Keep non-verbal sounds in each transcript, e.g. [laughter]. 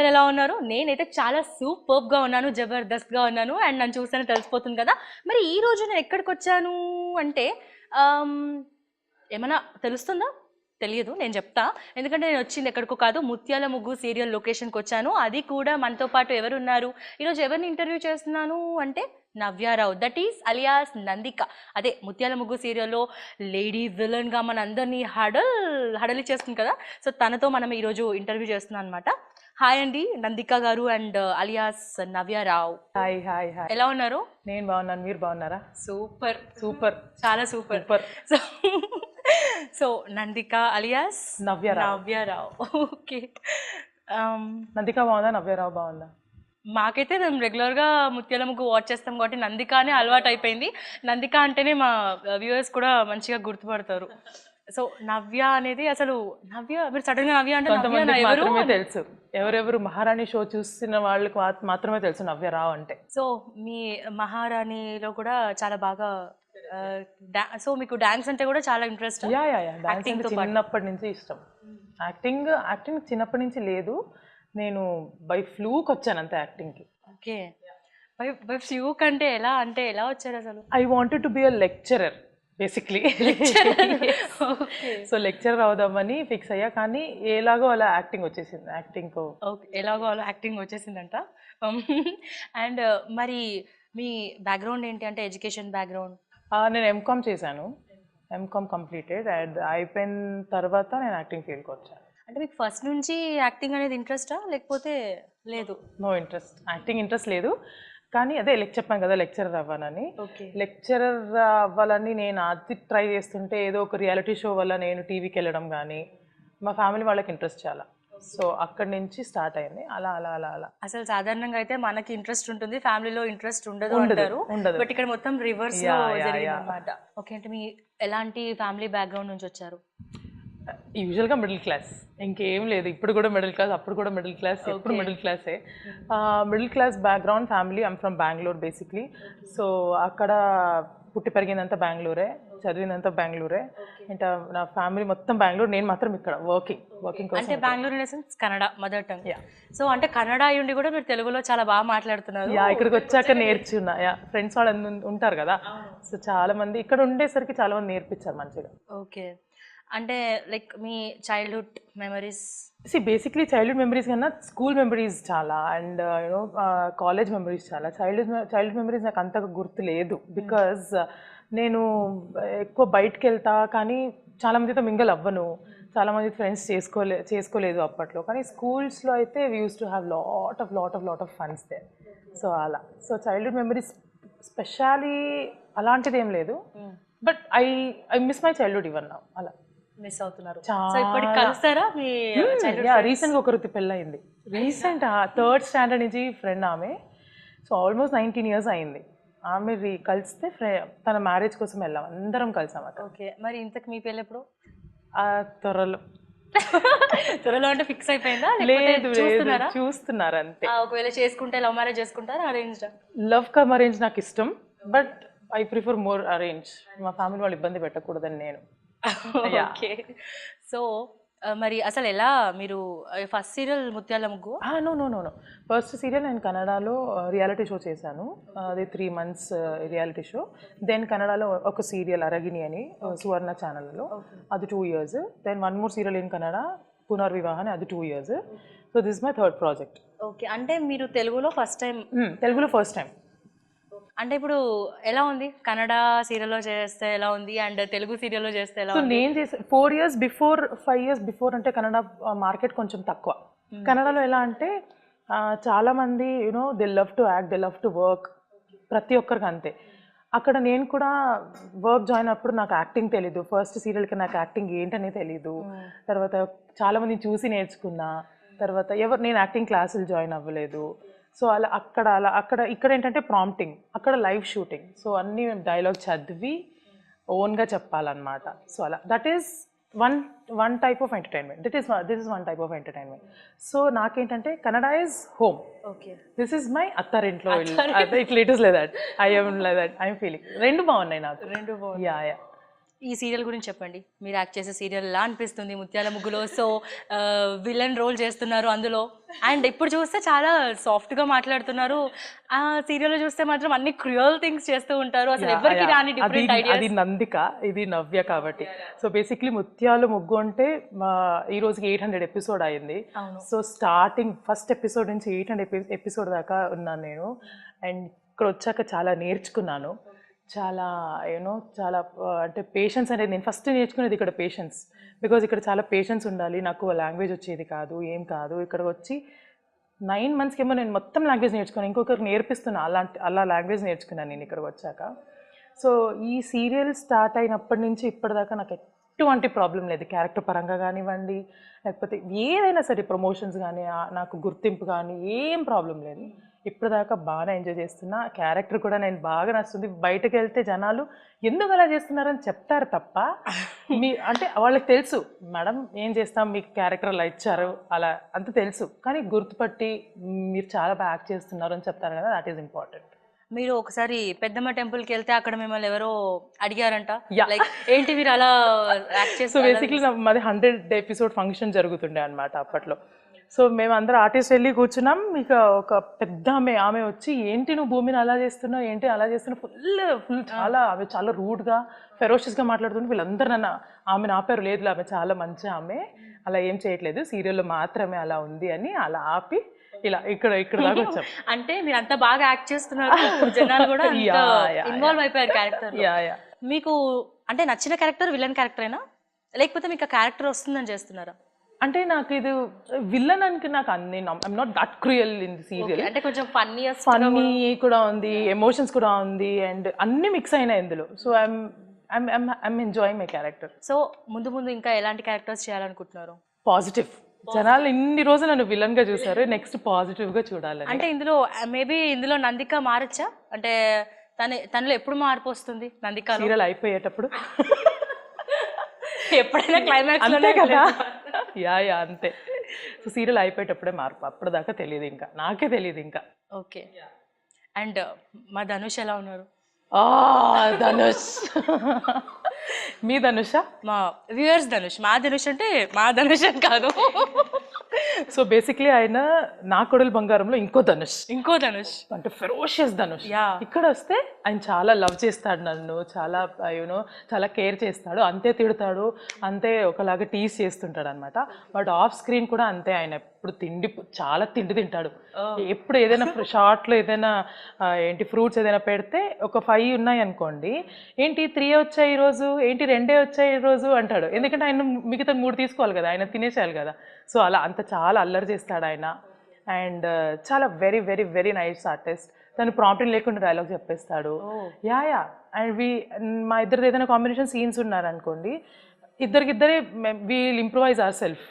అందరు ఎలా ఉన్నారు? నేనైతే చాలా సూపర్గా ఉన్నాను జబర్దస్త్గా ఉన్నాను అండ్ నన్ను చూస్తేనే తెలిసిపోతుంది కదా. మరి ఈ రోజు నేను ఎక్కడికి వచ్చాను అంటే ఏమైనా తెలుస్తుందా? తెలియదు నేను చెప్తా. ఎందుకంటే నేను వచ్చింది ఎక్కడికో కాదు ముత్యాల ముగ్గు సీరియల్ లొకేషన్కి వచ్చాను. అది కూడా మనతో పాటు ఎవరు ఉన్నారు ఈరోజు ఎవరిని ఇంటర్వ్యూ చేస్తున్నాను అంటే Navya Rao that is alias Nandika. అదే ముత్యాల ముగ్గు సీరియల్లో లేడీ విలన్గా మన అందరినీ హడల్ హడలి చేస్తుంది కదా. సో తనతో మనం ఈరోజు ఇంటర్వ్యూ చేస్తున్నాం అనమాట హాయ్ అండి నందిక గారు and alias Navya Rao hi hi hi ఎలా ఉన్నారు? నేను బాగున్నాను మీరు బాగున్నారా? సూపర్ సూపర్ చాలా super super so so Nandika alias Navya Rao Navya Rao okay Nandika బాగుందా నవ్యరావు బాగుందా? మాకైతే మేము రెగ్యులర్గా ముత్యాల ముగ్గు వాచ్ చేస్తాం కాబట్టి నందికానే అలవాటు అయిపోయింది నందిక అంటేనే మా వ్యూవర్స్ కూడా మంచిగా గుర్తుపడతారు. సో నవ్య అనేది అసలు నవ్య మీరు నవ్య అంటే నవ్య మాత్రమే తెలుసు. ఎవరెవరు మహారాణి షో చూస్తున్న వాళ్ళకి మాత్- మాత్రమే తెలుసు నవ్యరావు అంటే. సో మీ మహారాణిలో కూడా చాలా బాగా సో మీకు డాన్స్ అంటే కూడా చాలా interest yeah yeah yeah dance Acting అంటే తో పాటు. చిన్నప్పటి నుంచి ఇష్టం. యాక్టింగ్ యాక్టింగ్ చిన్నప్పటి నుంచి లేదు. నేను బై ఫ్లూకి వచ్చాను అంతే యాక్టింగ్కి ఓకే బై బై ఫ్యూ కంటే ఎలా? అంటే ఎలా వచ్చారు అసలు? I wanted to be a lecturer basically so lecturer అవుదామని ఫిక్స్ అయ్యా. కానీ ఎలాగో అలా యాక్టింగ్ వచ్చేసింది యాక్టింగ్ ఓకే ఎలాగో అలా యాక్టింగ్ వచ్చేసిందంట. అండ్ మరి మీ బ్యాక్గ్రౌండ్ ఏంటి? అంటే ఎడ్యుకేషన్ బ్యాక్గ్రౌండ్ నేను ఎంకామ్ చేశాను. ఎంకామ్ కంప్లీటెడ్ అండ్ అయిపోయిన తర్వాత నేను యాక్టింగ్ ఫీల్డ్కి వచ్చాను. అంటే మీకు ఫస్ట్ నుంచి యాక్టింగ్ అనేది ఇంట్రెస్టా లేకపోతే లేదు? నో ఇంట్రెస్ట్ యాక్టింగ్ ఇంట్రెస్ట్ లేదు. కానీ అదే లెక్ చెప్పాను కదా లెక్చరర్ అవ్వాలని. లెక్చరర్ అవ్వాలని నేను అది ట్రై చేస్తుంటే ఏదో ఒక రియాలిటీ షో వల్ల నేను టీవీకి వెళ్ళడం కానీ మా ఫ్యామిలీ వాళ్ళకి ఇంట్రెస్ట్ చాలా. సో అక్కడి నుంచి స్టార్ట్ అయింది. అలా అలా అలా అలా. అసలు సాధారణంగా అయితే మనకి ఇంట్రెస్ట్ ఉంటుంది ఫ్యామిలీలో ఇంట్రెస్ట్ ఉండదు అంటారు. బట్ ఇక్కడ మొత్తం రివర్స్ జరిగింది. అనమాట ఓకే అంటే మీ ఎలాంటి ఫ్యామిలీ బ్యాక్గ్రౌండ్ నుంచి వచ్చారు? యూజువల్గా మిడిల్ క్లాస్ ఇంకేం లేదు. ఇప్పుడు కూడా మిడిల్ క్లాస్ అప్పుడు కూడా మిడిల్ క్లాస్ ఎప్పుడు మిడిల్ క్లాసే middle class background family I'm from Bengaluru basically so అక్కడ పుట్టి పెరిగిందంతా బెంగళూరే చదివిందంతా బెంగళూరే ఇంకా నా ఫ్యామిలీ మొత్తం బెంగళూరు నేను మాత్రం ఇక్కడ వర్కింగ్ వర్కింగ్ అంటే Bengaluru Kannada mother tongue. So అంటే కన్నడ అయి ఉండి కూడా మీరు తెలుగులో చాలా బాగా మాట్లాడుతున్నారు. యా ఇక్కడికి వచ్చాక నేర్చున్నా. యా ఫ్రెండ్స్ వాళ్ళు ఉంటారు కదా. సో చాలా మంది ఇక్కడ ఉండేసరికి చాలా మంది నేర్పించారు మంచిగా. ఓకే అంటే లైక్ మీ childhood memories see basically childhood memories కన్నా స్కూల్ మెమరీస్ చాలా and you know college memories చాలా. చైల్డ్హుడ్ చైల్డ్హుడ్ మెమరీస్ నాకు అంతగా గుర్తు లేదు బికాజ్ నేను ఎక్కువ బయటకు వెళ్తా కానీ చాలా మందితో మింగల్ అవ్వను. చాలా మంది ఫ్రెండ్స్ చేసుకోలే చేసుకోలేదు అప్పట్లో. కానీ స్కూల్స్లో అయితే we used to have lot of lot of lot of funs they so అలా. సో చైల్డ్హుడ్ మెమరీస్ స్పెషాలీ అలాంటిది ఏం లేదు but I I miss my childhood ఇవన్ అలా. మిస్ అవుతున్నారు. కలుస్తారా మీ యా రీసెంట్గా ఒకరితో పెళ్ళయింది. రీసెంట్ థర్డ్ స్టాండర్డ్ నుంచి ఫ్రెండ్ ఆమె. సో ఆల్మోస్ట్ నైన్టీన్ ఇయర్స్ అయింది. ఆమె కలిస్తే తన మ్యారేజ్ కోసం వెళ్ళాం అందరం కలిసాం అక్కడ. ఓకే మరి ఇంతకు మీ పెళ్ళి ఎప్పుడు? ఆ త్వరలో. [laughs] త్వరలో అంటే ఫిక్స్ అయిపోయిందా? లేదు లేదు. చూస్తున్నారా? అంతే. ఒకవేళ చేసుకుంటే లవ్ మ్యారేజ్ చేసుకుంటారా? అరేంజ్డ్ లవ్ కమ్ అరేంజ్ నాకు ఇష్టం. But I prefer more arrange మా ఫ్యామిలీ వాళ్ళు ఇబ్బంది పెట్టకూడదని నేను. [laughs] ఓకే. సో మరి అసలు ఎలా మీరు first serial Mutyala Muggu no no no no. First serial నేను కన్నడలో రియాలిటీ షో చేశాను. అది three months reality show. Then కన్నడలో ఒక సీరియల్ అరగిని అని సువర్ణ ఛానల్లో. అది two years. Then one more serial in Kannada Punarvivaha అని అది two years. So this my third project. Okay. అంటే మీరు తెలుగులో ఫస్ట్ టైం తెలుగులో ఫస్ట్ టైం అంటే ఇప్పుడు ఎలా ఉంది? కన్నడ సీరియల్లో చేస్తే ఎలా ఉంది? అండ్ తెలుగు సీరియల్లో చేస్తే ఎలా సో ఉంది? నేను చేసే four years before five years before అంటే కన్నడ మార్కెట్ కొంచెం తక్కువ. కన్నడలో ఎలా అంటే ఆ, చాలా మంది you know they love to act they love to work ప్రతి ఒక్కరికి అంతే. అక్కడ నేను కూడా వర్క్ జాయిన్ అప్పుడు నాకు యాక్టింగ్ తెలీదు. ఫస్ట్ సీరియల్కి నాకు యాక్టింగ్ ఏంటనే తెలీదు. తర్వాత చాలా మందిని చూసి నేర్చుకున్నా. తర్వాత ఎవరు నేను యాక్టింగ్ క్లాసులు జాయిన్ అవ్వలేదు. సో అలా అక్కడ అలా అక్కడ ఇక్కడ ఏంటంటే ప్రాంప్టింగ్ అక్కడ లైవ్ షూటింగ్. సో అన్ని డైలాగ్ చదివి ఓన్గా చెప్పాలన్నమాట. సో అలా that is one one type of entertainment. That is this is one type of entertainment. So నాకేంటంటే Kannada is home. Okay. This is my అత్తారింట్లో ఇల్లు. It is like that. I'm like that. I'm feeling. రెండు బాగున్నాయి నాకు. రెండు yeah yeah. ఈ serial గురించి చెప్పండి. మీరు యాక్ట్ చేసే సీరియల్ ఎలా అనిపిస్తుంది? ముత్యాల ముగ్గులో సో విలన్ రోల్ చేస్తున్నారు అందులో. అండ్ ఇప్పుడు చూస్తే చాలా సాఫ్ట్గా మాట్లాడుతున్నారు. ఆ సీరియల్లో చూస్తే మాత్రం అన్ని క్రియల్ థింగ్స్ చేస్తూ ఉంటారు. అసలు ఎవరికి. రాని అది డిఫరెంట్ అది నందిక ఇది నవ్య కాబట్టి. సో బేసిక్లీ ముత్యాలు ముగ్గు అంటే మా ఈ రోజుకి ఎయిట్ హండ్రెడ్ ఎపిసోడ్ అయింది. సో స్టార్టింగ్ ఫస్ట్ ఎపిసోడ్ నుంచి ఎయిట్ హండ్రెడ్ ఎపిసోడ్ దాకా ఉన్నాను నేను. అండ్ ఇక్కడ వచ్చాక చాలా నేర్చుకున్నాను. చాలా యూనో చాలా అంటే పేషెన్స్ అనేది నేను ఫస్ట్ నేర్చుకునేది ఇక్కడ పేషెన్స్ బికాజ్ ఇక్కడ చాలా పేషెన్స్ ఉండాలి. నాకు లాంగ్వేజ్ వచ్చేది కాదు ఏం కాదు. ఇక్కడ వచ్చి నైన్ మంత్స్కి ఏమో నేను మొత్తం లాంగ్వేజ్ నేర్చుకున్నాను. ఇంకొకరు నేర్పిస్తున్నా అలాంటి అలా లాంగ్వేజ్ నేర్చుకున్నాను నేను ఇక్కడికి వచ్చాక. సో ఈ సీరియల్ స్టార్ట్ అయినప్పటి నుంచి ఇప్పటిదాకా నాకు ఎటువంటి ప్రాబ్లం లేదు. క్యారెక్టర్ పరంగా కానివ్వండి లేకపోతే ఏదైనా సరే ప్రమోషన్స్ కానీ నాకు గుర్తింపు కానీ ఏం ప్రాబ్లం లేదు. ఇప్పటిదాకా బాగా ఎంజాయ్ చేస్తున్నా. క్యారెక్టర్ కూడా నేను బాగా నచ్చుతుంది. బయటకు వెళ్తే జనాలు ఎందుకు అలా చేస్తున్నారని చెప్తారు తప్ప మీ [laughs] అంటే వాళ్ళకి తెలుసు మేడం ఏం చేస్తాం? మీకు క్యారెక్టర్ అలా ఇచ్చారు. అలా అంత తెలుసు. కానీ గుర్తుపట్టి మీరు చాలా బాగా యాక్ట్ చేస్తున్నారు అని చెప్తారు కదా దాట్ ఈస్ ఇంపార్టెంట్ మీరు ఒకసారి పెద్దమ్మ టెంపుల్కి వెళ్తే అక్కడ మిమ్మల్ని ఎవరో అడిగారంట. లైక్ ఏంటి మీరు అలా యాక్ట్ సో చేస్తూ బేసిక్లీ మాది హండ్రెడ్ ఎపిసోడ్ ఫంక్షన్ జరుగుతుండే అనమాట అప్పట్లో. సో మేము అందరం ఆర్టిస్ట్ వెళ్ళి కూర్చున్నాం. ఇక ఒక పెద్ద ఆమె ఆమె వచ్చి ఏంటి నువ్వు భూమిని అలా చేస్తున్నావు? ఏంటి అలా చేస్తున్నావు? ఫుల్ ఫుల్ చాలా ఆమె చాలా రూడ్గా ఫెరోషియస్గా మాట్లాడుతుంది. వీళ్ళందరూ నన్ను ఆమె ఆపారు లేదు ఆమె చాలా మంచి ఆమె. అలా ఏం చేయట్లేదు. సీరియల్లో మాత్రమే అలా ఉంది అని అలా ఆపి ఇలా ఇక్కడ ఇక్కడ దాకా వచ్చాం. [laughs] అంటే మీరు అంత బాగా యాక్ట్ చేస్తున్నారు. జనాలు కూడా [laughs] ఇన్వాల్వ్ అయిపోయారు క్యారెక్టర్ మీకు అంటే నచ్చిన క్యారెక్టర్ విలన్ క్యారెక్టరేనా లేకపోతే మీకు క్యారెక్టర్ వస్తుందని చేస్తున్నారా? అంటే నాకు ఇది విల్లన్ అని నాకు అన్ని I'm not that cruel in the serial అంటే కొంచెం ఫన్నీయెస్ట్ ఫన్నీ కూడా ఉంది ఎమోషన్స్ కూడా ఉంది అండ్ అన్ని మిక్స్ అయినాయి ఇందులో. So I'm I'm I'm enjoying my character so ముందు ముందు ఇంకా ఎలాంటి క్యారెక్టర్స్ చేయాలనుకుంటున్నారు? పాజిటివ్ జనాలు ఇన్ని రోజులు నన్ను విలన్గా చూసారు నెక్స్ట్ పాజిటివ్గా చూడాలని. అంటే ఇందులో మేబీ ఇందులో నందిక మారచ్చా? అంటే తన తనలో ఎప్పుడు మార్పు వస్తుంది నందికలో? సీరియల్ అయిపోయేటప్పుడు. [laughs] ఎప్పుడైనా క్లైమాక్స్ కదా. యా యా అంతే. సో సీరియల్ అయిపోయేటప్పుడే మార్పు. అప్పుడు దాకా తెలియదు ఇంకా. నాకే తెలియదు ఇంకా. ఓకే. అండ్ మా ధనుష్ ఎలా ఉన్నారు? ఆ ధనుష్. మీ ధనుష? మా వ్యూయర్స్ ధనుష్. మా ధనుష్ అంటే మా ధనుష్ అని కాదు. సో బేసిక్లీ ఆయన నా కొడలు బంగారంలో ఇంకో ధనుష్. ఇంకో ధనుష్. అంటే ఫెరోషియస్ ధనుష్. ఇక్కడ వస్తే ఆయన చాలా లవ్ చేస్తాడు నన్ను చాలా యూనో చాలా కేర్ చేస్తాడు అంతే తిడతాడు అంతే ఒకలాగా టీస్ చేస్తుంటాడు అనమాట బట్ ఆఫ్ స్క్రీన్ కూడా అంతే ఆయన ఎప్పుడు తిండి చాలా తిండి తింటాడు. ఎప్పుడు ఏదైనా షార్ట్లో ఏదైనా ఏంటి ఫ్రూట్స్ ఏదైనా పెడితే ఒక ఫైవ్ ఉన్నాయి అనుకోండి. ఏంటి త్రీ వచ్చాయి ఈరోజు? ఏంటి రెండే వచ్చాయి ఈరోజు అంటాడు. ఎందుకంటే ఆయన మిగతా మూడు తీసుకోవాలి కదా ఆయన తినేసేయాలి కదా. సో అలా అంత చాలా అల్లరి చేస్తాడు ఆయన. అండ్ చాలా very very very nice artist తను ప్రాంప్టింగ్ లేకుండా డైలాగ్ చెప్పేస్తాడు. యా యా అండ్ వి మా ఇద్దరిది ఏదైనా కాంబినేషన్ సీన్స్ ఉన్నారనుకోండి ఇద్దరికిద్దరే we'll improvise our self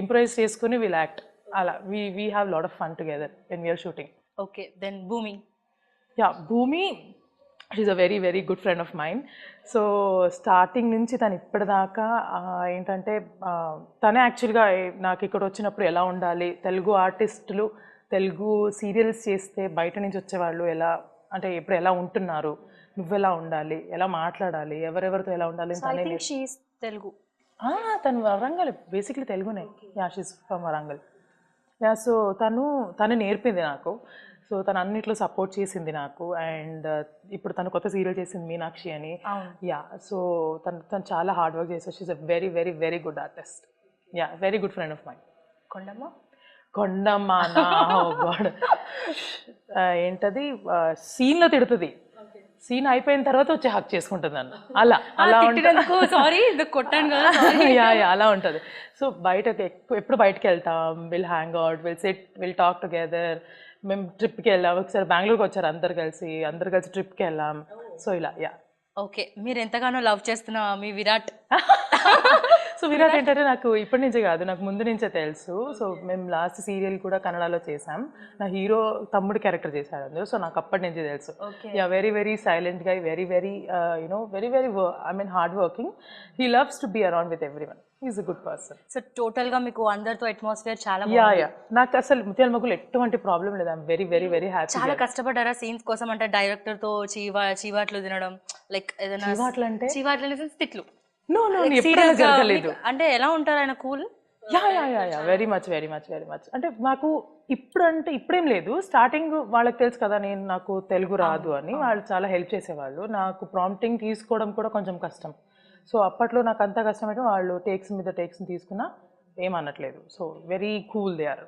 improvise చేసుకుని వీల్ యాక్ట్ అలా we we have lot of fun together when we're shooting okay then Bhoomi yeah Bhoomi is a very very good friend of mine so starting నుంచి తను ఇప్పటిదాకా ఏంటంటే తనే యాక్చువల్గా నాకు ఇక్కడ వచ్చినప్పుడు ఎలా ఉండాలి తెలుగు ఆర్టిస్టులు తెలుగు సీరియల్స్ చేస్తే బయట నుంచి వచ్చేవాళ్ళు ఎలా అంటే ఇప్పుడు ఎలా ఉంటున్నారు నువ్వెలా ఉండాలి ఎలా మాట్లాడాలి ఎవరెవరితో ఎలా ఉండాలి తనే తెలుగు. తను వరంగల్ బేసిక్లీ తెలుగునే. Yeah she's from Warangal. Yeah so తను తను నేర్పింది నాకు. సో తను అన్నిట్లో సపోర్ట్ చేసింది నాకు. అండ్ ఇప్పుడు తను కొత్త సీరియల్ చేసింది మీనాక్షి అని. యా సో తను తను చాలా హార్డ్ వర్క్ చేస్తారు she's a very very very good artist yeah very good friend of mine Kondamma? Kondamma నా? గాడ్ [laughs] ఏంటది? సీన్లో తిడుతుంది. సీన్ అయిపోయిన తర్వాత వచ్చి హక్ చేసుకుంటుంది నన్ను. అలా అలా సారీ కొట్టాను కదా యా యా [laughs] అలా ఉంటుంది. సో ఎక్కువ ఎప్పుడు బయటకు వెళ్తాం. Will hang out will set will talk together మేము ట్రిప్కి వెళ్ళాం. ఒకసారి బెంగళూరుకి వచ్చారు అందరు కలిసి. అందరు కలిసి ట్రిప్కి వెళ్ళాం. సో ఇలా యా. ఓకే. మీరు ఎంతగానో లవ్ చేస్తున్న మీ విరాట్. [laughs] సో విరాట్ ఏంటంటే నాకు ఇప్పటి నుంచే కాదు నాకు ముందు నుంచే తెలుసు. సో మేము లాస్ట్ సీరియల్ కూడా కన్నడలో చేసాం. నా హీరో తమ్ముడు క్యారెక్టర్ చేశాడు అందులో. సో నాకు అప్పటి నుంచే తెలుసు. యా వెరీ వెరీ సైలెంట్గా very very you know very very I mean hard working. He loves to be around with everyone is a good person so టోటల్గా మీకు అందరితో అట్మాస్ఫియర్ చాలా యా యా నాకు అసలు ముత్యాల మగ్గులు ఎటువంటి ప్రాబ్లం లేదు. I'm very very very happy చాలా కష్టపడ్డారా సీన్స్ కోసం అంటే డైరెక్టర్తో చీవా చీవాట్లు తినడం? లైక్ ఏదైనా చీవాట్లు అంటే చీవాట్లు అనేసి తిట్లు నో నో ఎప్పుడైనా జరగలేదు. అంటే ఎలా ఉంటారు ఆయన? Cool yeah yeah yeah yeah very much very much very much అంటే మాకు ఇప్పుడు అంటే ఇప్పుడేం లేదు. స్టార్టింగ్ వాళ్ళకి తెలుసు కదా నేను నాకు తెలుగు రాదు అని. వాళ్ళు చాలా హెల్ప్ చేసేవాళ్ళు. నాకు ప్రాంప్టింగ్ తీసుకోవడం కూడా కొంచెం కష్టం. సో అప్పట్లో నాకు అంత కష్టమైతే వాళ్ళు టేక్స్ మీద టేక్స్ తీసుకున్నా ఏమనట్లేదు so very cool they are.